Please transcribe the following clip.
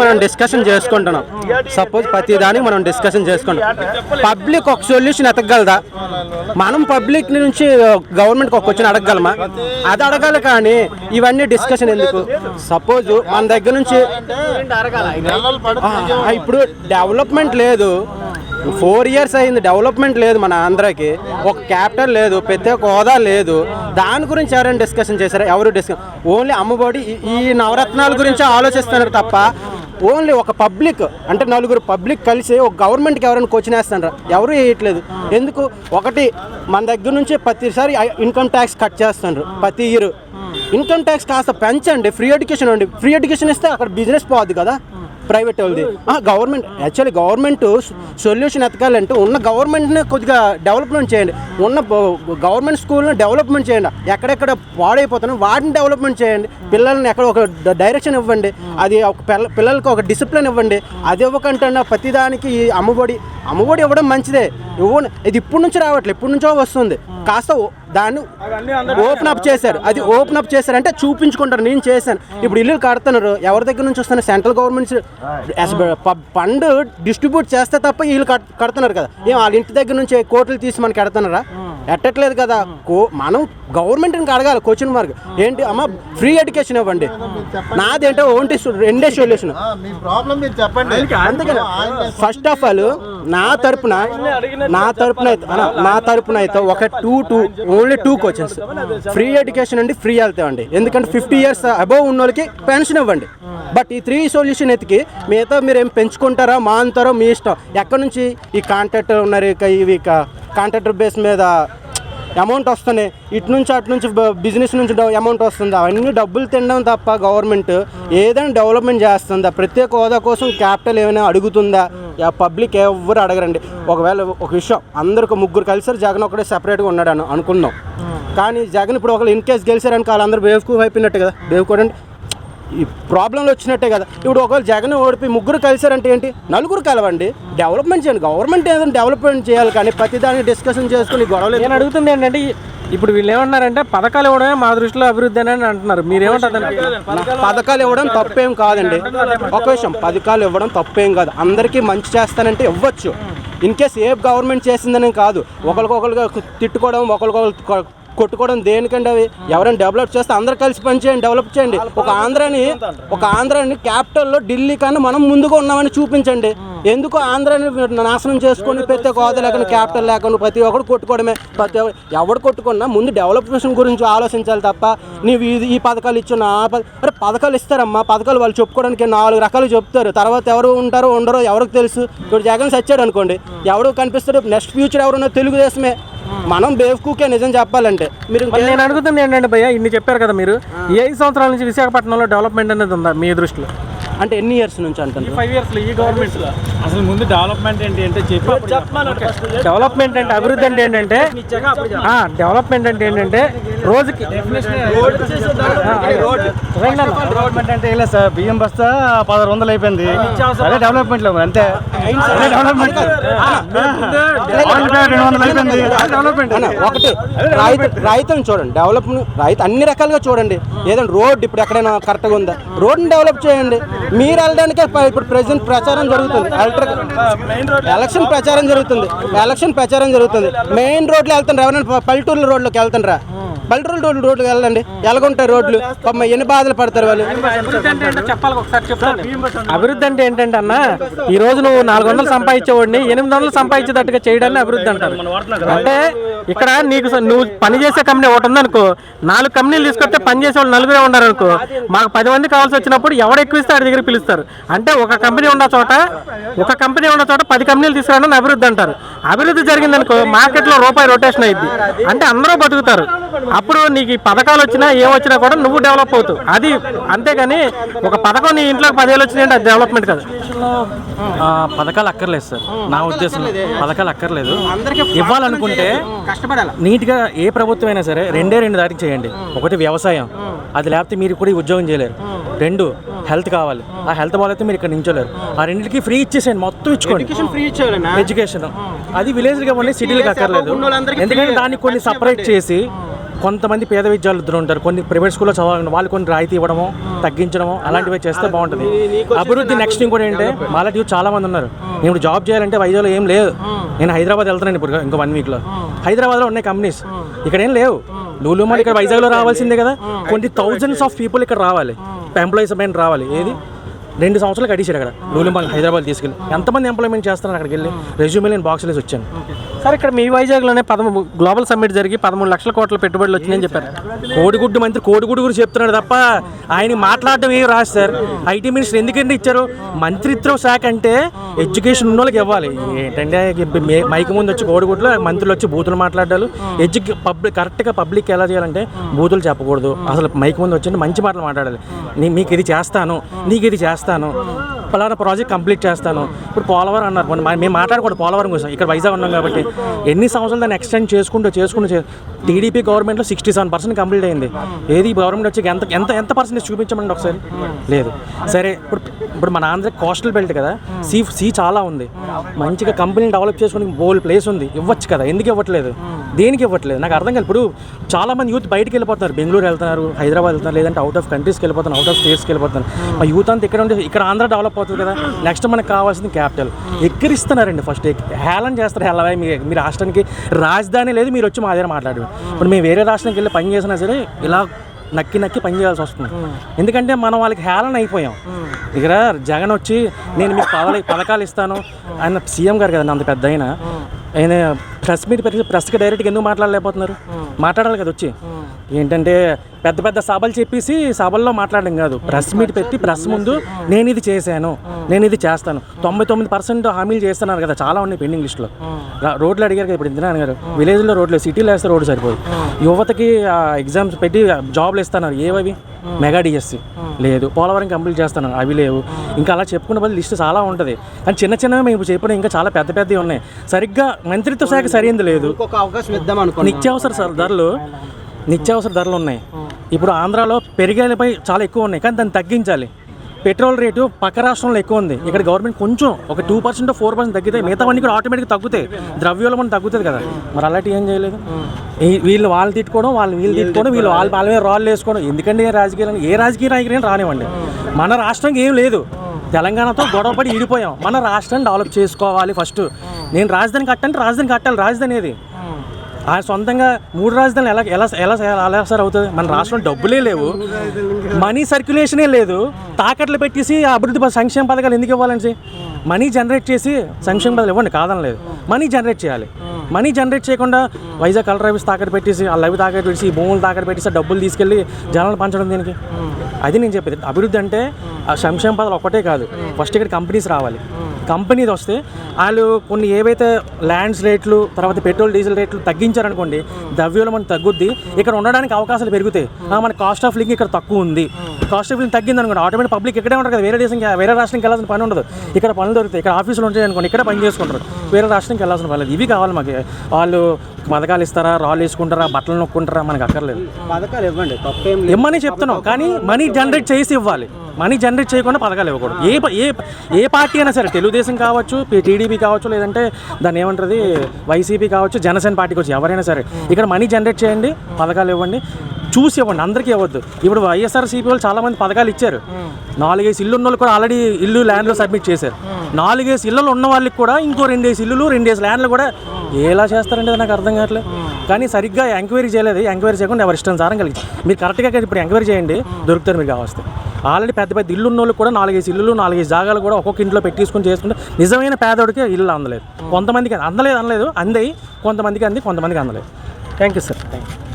మనం డిస్కషన్ చేసుకుంటున్నాం. సపోజ్ ప్రతి దానికి మనం డిస్కషన్ చేసుకుంటాం పబ్లిక్ ఒక సొల్యూషన్ ఎతకగలదా? మనం పబ్లిక్ నుంచి గవర్నమెంట్కి ఒక క్వశ్చన్ అడగగలమా? అది అడగాలి కానీ ఇవన్నీ డిస్కషన్ ఎందుకు? సపోజ్ మన దగ్గర నుంచి ఇప్పుడు డెవలప్మెంట్ లేదు. ఫోర్ ఇయర్స్ అయింది డెవలప్మెంట్ లేదు మన ఆంధ్రాకి. ఒక క్యాపిటల్ లేదు ప్రత్యేక హోదా లేదు. దాని గురించి ఎవరైనా డిస్కషన్ చేశారు? ఎవరు డిస్కస్ ఓన్లీ అమ్మఒడి ఈ- నవరత్నాల గురించి ఆలోచిస్తున్నారు తప్ప ఓన్లీ ఒక పబ్లిక్ అంటే నలుగురు పబ్లిక్ కలిసి ఒక గవర్నమెంట్కి ఎవరైనా క్వశ్చన్ వేస్తున్నారు ఎవరు వేయట్లేదు. ఎందుకు? ఒకటి మన దగ్గర నుంచి ప్రతిసారి ఇన్కమ్ ట్యాక్స్ కట్ చేస్తున్నారు ప్రతి ఇయర్. ఇన్కమ్ ట్యాక్స్ కాస్త పెంచండి. ఫ్రీ ఎడ్యుకేషన్ అండి ఫ్రీ ఎడ్యుకేషన్ ఇస్తే అక్కడ బిజినెస్ పోద్ది కదా. ప్రైవేట్ వాళ్ళది. గవర్నమెంట్ యాక్చువల్లీ గవర్నమెంట్ సొల్యూషన్ ఎతకాలంటే ఉన్న గవర్నమెంట్ని కొద్దిగా డెవలప్మెంట్ చేయండి. ఉన్న గవర్నమెంట్ స్కూల్ని డెవలప్మెంట్ చేయండి. ఎక్కడెక్కడ పాడైపోతున్నాయి వాటిని డెవలప్మెంట్ చేయండి. పిల్లల్ని ఎక్కడ ఒక డైరెక్షన్ ఇవ్వండి. అది ఒక పిల్ల ఒక డిసిప్లిన్ ఇవ్వండి. అది ఇవ్వకంటే ప్రతిదానికి ఈ అమ్మఒడి అమ్మఒడి ఇవ్వడం మంచిదే. ఇవ్వండి ఇది ఇప్పటి నుంచి రావట్లేదు ఇప్పటి నుంచో వస్తుంది. కాస్త దాన్ని ఓపెన్ అప్ చేశారు. అది ఓపెన్ అప్ చేశారు అంటే చూపించుకుంటారు. నేను చేశాను. ఇప్పుడు ఇల్లు కడుతున్నారు. ఎవరి దగ్గర నుంచి వస్తున్నారు? సెంట్రల్ గవర్నమెంట్ ఫండ్ డిస్ట్రిబ్యూట్ చేస్తే తప్ప వీళ్ళు కడుతున్నారు కదా. ఏం వాళ్ళ ఇంటి దగ్గర నుంచి కోట్లు తీసి మనకి కడుతున్నారా? ఎట్టట్లేదు కదా. కో మనం గవర్నమెంట్ని అడగాలి క్వశ్చన్ మార్క్ ఏంటి అమ్మ ఫ్రీ ఎడ్యుకేషన్ ఇవ్వండి. నాదేంటో ఓన్టీ రెండే సొల్యూషన్ ఫస్ట్ ఆఫ్ ఆల్ నా తరపున నా తరపున నా తరపున అయితే ఒక two two only two questions free education అండి ఫ్రీ హెల్త్ అండి. ఎందుకంటే ఫిఫ్టీ ఇయర్స్ అబౌవ్ ఉన్న వాళ్ళకి పెన్షన్ ఇవ్వండి. బట్ ఈ త్రీ సొల్యూషన్ ఎతికి మిగతా మీరు ఏం పెంచుకుంటారా మానుతారో మీ ఇష్టం. ఎక్కడి నుంచి ఈ కాంట్రాక్టర్ ఉన్నారు ఇక ఇవి కాంట్రాక్టర్ బేస్ మీద అమౌంట్ వస్తున్నాయి. ఇటు నుంచి అటు నుంచి బిజినెస్ నుంచి అమౌంట్ వస్తుంది. అవన్నీ డబ్బులు తినడం తప్ప గవర్నమెంట్ ఏదైనా డెవలప్మెంట్ చేస్తుందా? ప్రత్యేక హోదా కోసం క్యాపిటల్ ఏమైనా అడుగుతుందా? పబ్లిక్ ఎవరు అడగరండి. ఒకవేళ ఒక విషయం అందరికి ముగ్గురు కలిసారు జగన్ ఒకటే సెపరేట్గా ఉన్నాడు అని అనుకుందాం. కానీ జగన్ ఇప్పుడు ఒకళ్ళు ఇన్ కేసు గెలిచారని వాళ్ళందరూ బేవకు అయిపోయినట్టు కదా? ఈ ప్రాబ్లంలు వచ్చినట్టే కదా. ఇప్పుడు ఒకవేళ జగన్ ఓడిపోయి ముగ్గురు కలిసారంటే ఏంటి? నలుగురు కలవండి. డెవలప్మెంట్ చేయండి. గవర్నమెంట్ ఏదైనా డెవలప్మెంట్ చేయాలి కానీ ప్రతిదాన్ని డిస్కషన్ చేసుకుని గొడవలు నేను అడుగుతుంది ఏంటంటే ఈ- ఇప్పుడు వీళ్ళు ఏమన్నారంటే పథకాలు ఇవ్వడమే మా దృష్టిలో అభివృద్ధి అని అంటున్నారు. మీరేమంటారు? పథకాలు ఇవ్వడం తప్పేం కాదండి. ఒక విషయం పథకాలు ఇవ్వడం తప్పేం కాదు. అందరికీ మంచి చేస్తానంటే ఇవ్వచ్చు. ఇన్ కేస్ ఏ గవర్నమెంట్ చేసిందని కాదు. ఒకరికొకరుగా తిట్టుకోవడం ఒకరికొకరు కొట్టుకోవడం దేనికండి అవి? ఎవరైనా డెవలప్ చేస్తే అందరు కలిసి పనిచేయండి డెవలప్ చేయండి. ఒక ఆంధ్రాని ఒక ఆంధ్రాని క్యాపిటల్లో ఢిల్లీ కన్నా మనం ముందుగా ఉన్నామని చూపించండి. ఎందుకు ఆంధ్రాని నాశనం చేసుకొని ప్రతి ఒక్క హోదా లేకుండా క్యాపిటల్ లేకుండా ప్రతి ఒక్కరు కొట్టుకోవడమే. ప్రతి ఒక్కరు ఎవడు కొట్టుకున్నా ముందు డెవలప్మెంట్ గురించి ఆలోచించాలి తప్ప నీవు ఇది ఈ పథకాలు ఇచ్చిన ఆ అరే పథకాలు ఇస్తారమ్మా. పథకాలు వాళ్ళు చెప్పుకోవడానికి నాలుగు రకాలు చెప్తారు. తర్వాత ఎవరు ఉంటారో ఉండరో ఎవరికి తెలుసు. ఇప్పుడు జగన్ సచ్చాడు అనుకోండి. ఎవడు కనిపిస్తాడు? నెక్స్ట్ ఫ్యూచర్ ఎవరున్నా తెలుగుదేశమే. మనం బేఫ్కూకే నిజం చెప్పాలంటే. మీరు నేను అడుగుతుంది ఏంటంటే భయ్య ఇన్ని చెప్పారు కదా మీరు. ఐదు సంవత్సరాల నుంచి విశాఖపట్నంలో డెవలప్మెంట్ అనేది ఉందా మీ దృష్టిలో? అంటే ఎన్ని ఇయర్స్ నుంచి అంటున్నారు? ఫైవ్ ఇయర్స్ ఈ గవర్నమెంట్ అసలు ముందు డెవలప్మెంట్ ఏంటి అంటే చెప్పి డెవలప్మెంట్ అంటే అభివృద్ధి అంటే ఏంటంటే ఆ, డెవలప్మెంట్ అంటే ఏంటంటే రోజుకి డెవలప్మెంట్ అంటే లేదు సార్ బియ్యం బస్తా పదహారు వందలు అయిపోయింది. అదే డెవలప్మెంట్ లేదు అంతే. అదే డెవలప్మెంట్ రెండు వందలు అయిపోయింది ఒకటి రైతు రైతులను చూడండి. డెవలప్మెంట్ రైతు అన్ని రకాలుగా చూడండి. ఏదైనా రోడ్ ఇప్పుడు ఎక్కడైనా కరెక్ట్గా ఉందా? రోడ్ని డెవలప్ చేయండి. మీరు వెళ్ళడానికే ఇప్పుడు ప్రెసెంట్ ప్రచారం జరుగుతుంది. ఎలక్షన్ ప్రచారం జరుగుతుంది. ఎలక్షన్ ప్రచారం జరుగుతుంది. మెయిన్ రోడ్లు వెళ్తుండ్రు? ఎవరైనా ప- పల్లెటూర్ల రోడ్లోకి వెళ్తుండ్రా? పల్లెటూరు రోడ్లు రోడ్లు వెళ్ళండి. ఎలాగుంటాయి రోడ్లు? ఎన్ని బాధలు పడతారు వాళ్ళు? అభివృద్ధి అంటే ఏంటంటే అన్న ఈ రోజు నువ్వు నాలుగు వందలు సంపాదించేవాడిని ఎనిమిది వందలు సంపాదించేటట్టుగా చేయడాన్ని అభివృద్ధి అంటారు. అంటే ఇక్కడ నీకు నువ్వు పని చేసే కంపెనీ ఒకటి ఉందనుకో నాలుగు కంపెనీలు తీసుకొస్తే పని చేసే వాళ్ళు నలుగురే ఉన్నారు అనుకో మాకు పది మంది కావాల్సి వచ్చినప్పుడు ఎవడు ఎక్కువ ఇస్తే దగ్గర పిలుస్తారు. అంటే ఒక కంపెనీ ఉన్న చోట ఒక కంపెనీ ఉన్న చోట పది కంపెనీలు తీసుకురావడం అభివృద్ధి అంటారు. అభివృద్ధి జరిగిందనుకో మార్కెట్లో రూపాయి రొటేషన్ అయింది అంటే అందరూ బతుకుతారు. అప్పుడు నీకు ఈ పథకాలు వచ్చినా ఏం వచ్చినా కూడా నువ్వు డెవలప్ అవుతావు. అది అంతేగాని ఒక పథకం నీ ఇంట్లోకి పదివేలు వచ్చినాయంటే అది డెవలప్మెంట్ కాదు. పథకాలు అక్కర్లేదు సార్. నా ఉద్దేశం పథకాలు అక్కర్లేదు. ఇవ్వాలనుకుంటే నీట్గా ఏ ప్రభుత్వం అయినా సరే రెండే రెండు దారికి చేయండి. ఒకటి వ్యవసాయం. అది లేకపోతే మీరు కూడా ఉద్యోగం చేయలేరు. రెండు హెల్త్ కావాలి. ఆ హెల్త్ బాగాలైతే మీరు ఇక్కడ నించోలేరు. ఆ రెండింటికి ఫ్రీ ఇచ్చేసేయండి మొత్తం ఇచ్చుకోండి. ఎడ్యుకేషన్ ఫ్రీ ఇచ్చేయాలన్నా ఎడ్యుకేషన్ అది విలేజ్గా ఉండి సిటీలకు అక్కర్లేదు. ఎందుకంటే దాన్ని కొన్ని సపరేట్ చేసి కొంతమంది పేద విద్యార్థులు ఉంటారు. కొన్ని ప్రైవేట్ స్కూల్లో చదవాలి వాళ్ళు కొన్ని రాయితీ ఇవ్వడము తగ్గించడము అలాంటివి చేస్తే బాగుంటుంది. అభివృద్ధి నెక్స్ట్ ఇంకోటి ఏంటంటే మాలాంటి యూత్ చాలా మంది ఉన్నారు. నేను జాబ్ చేయాలంటే వైజాగ్లో ఏం లేదు. నేను హైదరాబాద్ వెళ్తున్నాను ఇప్పుడు ఇంకో వన్ వీక్లో హైదరాబాద్లో ఉన్నాయి కంపెనీస్ ఇక్కడ ఏం లేవు. లూలు మాల్ ఇక్కడ వైజాగ్లో రావాల్సిందే కదా. కొన్ని థౌజండ్స్ ఆఫ్ పీపుల్ ఇక్కడ రావాలి. ఎంప్లాయీస్ పైన రావాలి. ఏది? రెండు సంవత్సరాలు కట్టించారు అక్కడ. లూలింబాల్ హైదరాబాద్ తీసుకెళ్ళి. ఎంతమంది ఎంప్లాయ్మెంట్ చేస్తున్నారు అక్కడికి వెళ్ళి? రెజ్యూమే నేను బాక్స్ వేసి వచ్చాను. సార్ ఇక్కడ మీ వైజాగ్లోనే పదమూడు గ్లోబల్ సమ్మిట్ జరిగి పదమూడు లక్షల కోట్ల పెట్టుబడులు వచ్చినాయని చెప్పారు. కోడిగుడ్డు మంత్రి కోడిగుడ్డు గురించి చెప్తున్నాడు తప్ప ఆయన మాట్లాడడం ఏం రాదు సార్. ఐటీ మినిస్టర్ ఎందుకంటే ఇచ్చారు? మంత్రిత్వ శాఖ అంటే ఎడ్యుకేషన్ ఉన్న వాళ్ళకి ఇవ్వాలి. ఏంటంటే మైక్ ముందు వచ్చి కోడిగుడ్లు మంత్రులు వచ్చి బూతులు మాట్లాడాలి. ఎడ్యుకే పబ్లిక్ కరెక్ట్గా పబ్లిక్ ఎలా చేయాలంటే బూతులు చెప్పకూడదు. అసలు మైక్ ముందు వచ్చి మంచి మాటలు మాట్లాడాలి. నీ- మీకు ఇది చేస్తాను. నీకు ఇది చేస్తాను. పలానా ప్రాజెక్ట్ కంప్లీట్ చేస్తాను. ఇప్పుడు పోలవరం అన్నారు. మేము మాట్లాడకూడదు పోలవరం కోసం. ఇక్కడ వైజాగ్ ఉన్నాం కాబట్టి. ఎన్ని సంవత్సరాలు దాన్ని ఎక్స్టెండ్ చేసుకుంటూ చేసుకుంటూ టీడీపీ గవర్నమెంట్లో సిక్స్టీ సెవెన్ పర్సెంట్ కంప్లీట్ అయింది. ఏది గవర్నమెంట్ వచ్చి ఎంత ఎంత ఎంత పర్సెంటేజ్ చూపించమండి ఒకసారి? లేదు. సరే ఇప్పుడు ఇప్పుడు మన ఆంధ్ర కోస్టల్ బెల్ట్ కదా. సీ సీ చాలా ఉంది. మంచిగా కంపెనీని డెవలప్ చేసుకుని బోల్ ప్లేస్ ఉంది. ఇవ్వచ్చు కదా. ఎందుకు ఇవ్వట్లేదు? దేనికి ఇవ్వట్లేదు? నాకు అర్థం కాదు. ఇప్పుడు చాలా మంది యూత్ బయటికి వెళ్ళిపోతున్నారు. బెంగళూరు వెళ్తున్నారు హైదరాబాద్ వెళ్తున్నారు లేదంటే అవుట్ ఆఫ్ కంట్రీస్కి వెళ్ళిపోతున్నారు అవుట్ ఆఫ్ స్టేట్స్కి వెళ్ళిపోతున్నారు. మా యూత్ అంతా ఇక్కడ ఉండి ఇక్కడ ఆంధ్ర డెవలప్ అవుతుంది కదా. నెక్స్ట్ మనకు కావాల్సింది క్యాపిటల్ ఎక్కిరిస్తున్నారండి ఫస్ట్ హేళన చేస్తారు హెలవా మీ మీ రాష్ట్రానికి రాజధాని లేదు మీరు వచ్చి మా దగ్గర మాట్లాడరు ఇప్పుడు మేము వేరే రాష్ట్రానికి వెళ్ళి పని చేసినా సరే ఇలా నక్కి నక్కి పని చేయాల్సి వస్తుంది. ఎందుకంటే మనం వాళ్ళకి హేళన అయిపోయాం. ఇక్కడ జగన్ వచ్చి నేను మీకు పదవి పథకాలు ఇస్తాను. ఆయన సీఎం గారు కదండి అంత పెద్ద ఆయన. ఆయన ప్రెస్ మీట్ పెట్టి ప్రెస్కి డైరెక్ట్గా ఎందుకు మాట్లాడలేకపోతున్నారు? మాట్లాడాలి కదా వచ్చి. ఏంటంటే పెద్ద పెద్ద సభలు చెప్పేసి సభల్లో మాట్లాడడం కాదు. ప్రెస్ మీట్ పెట్టి ప్రెస్ ముందు నేను ఇది చేశాను నేను ఇది చేస్తాను. తొంభై తొమ్మిది పర్సెంట్ హామీలు చేస్తున్నారు కదా చాలా ఉన్నాయి పెండింగ్ లిస్టులో. రోడ్లు అడిగారు కదా ఇప్పుడు ఇందిరా గారు. విలేజ్లో రోడ్లు సిటీలో వేస్తే రోడ్డు సరిపోదు. యువతకి ఎగ్జామ్స్ పెట్టి జాబ్లు ఇస్తున్నారు. ఏవవి? మెగా డిఎస్సి లేదు పోలవరం కంప్లీట్ చేస్తాను అవి లేవు. ఇంకా అలా చెప్పుకునే బదులు లిస్ట్ చాలా ఉంటుంది. కానీ చిన్న చిన్నవి మేము చెప్పిన ఇంకా చాలా పెద్ద పెద్దవి ఉన్నాయి. సరిగ్గా మంత్రిత్వ శాఖ సరైనది లేదు. అవకాశం ఇద్దాం అనుకున్నాను నిత్యావసర సర- ధరలు నిత్యావసర ధరలు ఉన్నాయి. ఇప్పుడు ఆంధ్రాలో పెరిగేలపై చాలా ఎక్కువ ఉన్నాయి. కానీ దాన్ని తగ్గించాలి. పెట్రోల్ రేటు పక్క రాష్ట్రంలో ఎక్కువ ఉంది. ఇక్కడ గవర్నమెంట్ కొంచెం ఒక టూ పర్సెంట్ ఫోర్ పర్సెంట్ తగ్గితే మిగతావన్నీ కూడా ఆటోమేటిక్ తగ్గుతాయి ద్రవ్యోల్బణం తగ్గుతుంది కదా. మరి అలాంటి ఏం చేయలేదు. వీళ్ళు వాళ్ళు తిట్టుకోవడం వాళ్ళు వీళ్ళు తిట్టుకోవడం వీళ్ళు వాళ్ళ వాళ్ళ మీద రాళ్ళు వేసుకోవడం. ఎందుకంటే ఏ రాజకీయాలు ఏ రాజకీయ నాయకులు రానివ్వండి. మన రాష్ట్రంకి ఏం లేదు. తెలంగాణతో గొడవపడి ఈడిపోయాం మన రాష్ట్రాన్ని డెవలప్ చేసుకోవాలి ఫస్ట్ నేను రాజధాని కట్టంటే రాజధాని కట్టాలి. రాజధాని ఏది? ఆ సొంతంగా మూడు రాజధానులు ఎలా ఎలా ఎలా ఎలా సార్ అవుతుంది? మన రాష్ట్రంలో డబ్బులే లేవు. మనీ సర్క్యులేషనే లేదు. తాకట్లు పెట్టేసి అభివృద్ధి సంక్షేమ పథకాలు ఎందుకు ఇవ్వాలని మనీ జనరేట్ చేసి సంక్షేమ పథకాలు ఇవ్వండి కాదనలేదు. మనీ జనరేట్ చేయాలి. మనీ జనరేట్ చేయకుండా వైజాగ్ కలర్ ఆఫీస్ తాకట్టు పెట్టేసి ఆ లవి తాకట్టు పెట్టేసి ఈ భూములు తాకట్టు పెట్టేసి డబ్బులు తీసుకెళ్ళి జనాలు పంచడం దీనికి? అది నేను చెప్పేది. అభివృద్ధి అంటే ఆ సంక్షేమ పదాలు ఒక్కటే కాదు. ఫస్ట్ ఇక్కడ కంపెనీస్ రావాలి. కంపెనీది వస్తే వాళ్ళు కొన్ని ఏవైతే ల్యాండ్స్ రేట్లు తర్వాత పెట్రోల్ డీజిల్ రేట్లు తగ్గించారనుకోండి ద్రవ్యోల్బణం తగ్గుద్ది ఇక్కడ ఉండడానికి అవకాశాలు పెరుగుతాయి. మన కాస్ట్ ఆఫ్ లివింగ్ ఇక్కడ తక్కువ ఉంది. కాస్ట్ ఆఫ్ లివింగ్ తగ్గింది అనుకోండి ఆటోమేటిక్ పబ్లిక్ ఇక్కడే ఉంటారు కదా వేరే దేశంకి వేరే రాష్ట్రానికి వెళ్ళాల్సిన పని ఉండదు. ఇక్కడ పనులు దొరుకుతాయి ఇక్కడ ఆఫీసులు ఉంటాయి అనుకోండి ఇక్కడ పని చేసుకుంటారు. వేరే రాష్ట్రానికి వెళ్ళాల్సిన పని లేదు. ఇవి కావాలి మాకు. వాళ్ళు పథకాలు ఇస్తారా రాళ్ళు వేసుకుంటారా బట్టలు నొక్కుంటారా మనకు అక్కర్లేదు. పథకాలు ఇవ్వండి ఇమ్మని చెప్తున్నాం కానీ మనీ జనరేట్ చేసి ఇవ్వాలి. మనీ జనరేట్ చేయకుండా పథకాలు ఇవ్వకూడదు. ఏ ఏ ఏ పార్టీ అయినా సరే తెలుగుదేశం కావచ్చు టీడీపీ కావచ్చు లేదంటే దాన్ని ఏమంటుంది వైసీపీ కావచ్చు జనసేన పార్టీ కావచ్చు ఎవరైనా సరే ఇక్కడ మనీ జనరేట్ చేయండి పథకాలు ఇవ్వండి చూసి ఇవ్వండి అందరికీ ఇవ్వద్దు. ఇప్పుడు వైఎస్ఆర్సీపీ వాళ్ళు చాలా మంది పథకాలు ఇచ్చారు. నాలుగేసి ఇల్లు ఉన్న వాళ్ళు కూడా ఆల్రెడీ ఇల్లు ల్యాండ్లో సబ్మిట్ చేశారు. నాలుగేసి ఇళ్ళు ఉన్న వాళ్ళకి కూడా ఇంకో రెండేసి ఇల్లులు రెండేసి ల్యాండ్లు కూడా ఎలా చేస్తారంటే నాకు అర్థం కావట్లేదు. కానీ సరిగ్గా ఎంక్వైరీ చేయలేదు. ఎంక్వైరీ చేయకుండా ఎవరి ఇష్టం సారం కలిగి మీరు కరెక్ట్గా ఇప్పుడు ఎంక్వైరీ చేయండి దొరుకుతారు మీరు కావస్తే. ఆల్రెడీ పెద్ద పెద్ద ఇల్లు ఉన్న వాళ్ళు కూడా నాలుగైదు ఇల్లులు నాలుగైదు జాగాలు కూడా ఒక్కొక్క ఇంట్లో పెట్టేసుకొని చేసుకుంటే నిజమైన పేదోడికి ఇల్లు అందలేదు. కొంతమందికి అందలేదు అనలేదు అందాయి కొంతమందికి అంది కొంతమందికి అందలేదు. Thank you sir thank you